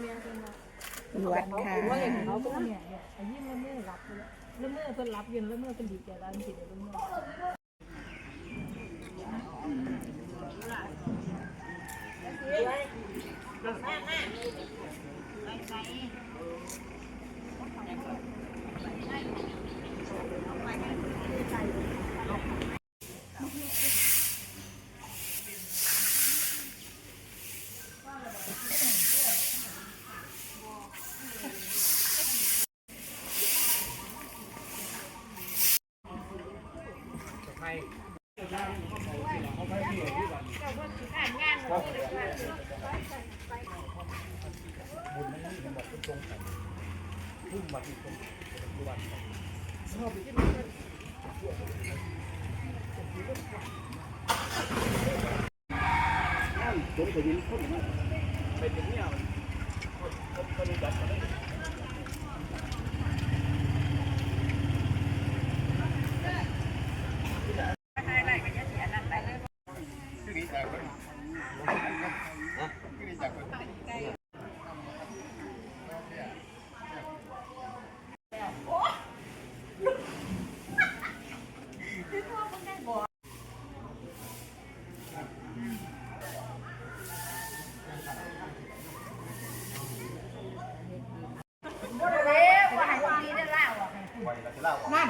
เมียเพิ่นว่าหวัดค่ะว่าอย่างเขาเป็นเนี่ยเนี่ยไอ้ยิ้มแล้วเมื่อรับไปแล้วแล้วเมื่อเพิ่นรับยืนแล้วเมื่อเพิ่นดีใจแล้วจริงๆ รงกันพุ่มบัตรตรงปัจจุบันชอบไปที่ไหนผมจะยินคนนะไปถึงเนี่ยคนคนรู้จักกันได้ แล้วเมื่อ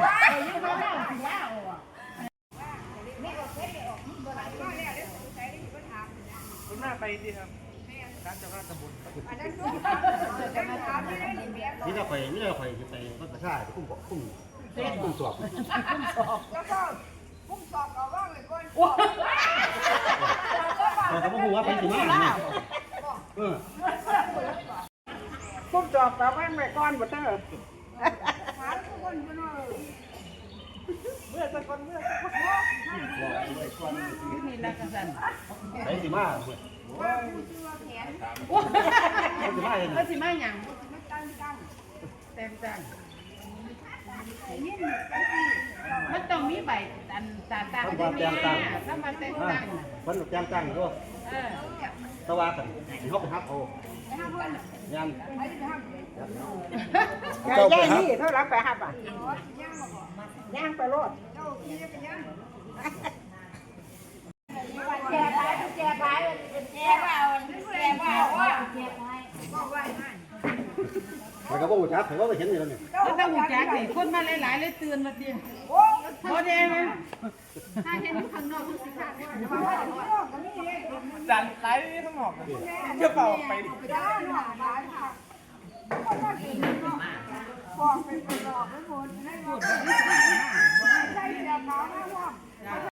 นี่เราคอยนี่เราคอยจะไปวัดประชาคุ้มคุ้มคุ้มสอบเราก็บอกว่าเป็นสิมาเนี่ยเออพุ่มจอบกับแว่นไว้ก้อนบ่เตอร์ ไหนสิมาเว้ยสิมาเลยก็สิมาหยังแต่งจังมันต้องมีใบอันตาตาที่แม่ถ้ามาแต่งจังคนจ้างจ้างด้วยเออตะวันกันเขาไปฮับเอายันยายยายนี่เท่ารับไปฮับอะย่างไปรถแจกไปแจกไป แจกเอาแจกเอาว่าแจกไปมันก็บอกจักเขาก็ไปเห็นอยู่แล้วเนี่ยก็ต้องหูจักนี่คนมาหลายๆเลยเตือนมาดิโอ้เด้ไหมถ้าเห็นข้างนอกคือสิค่ะจันไลฟ์ทั้งหมดจะเป่าไปดิจ้าหน่อบ้านค่ะคนมากินเนาะบอกเป็นกระดอกไมดให้หมด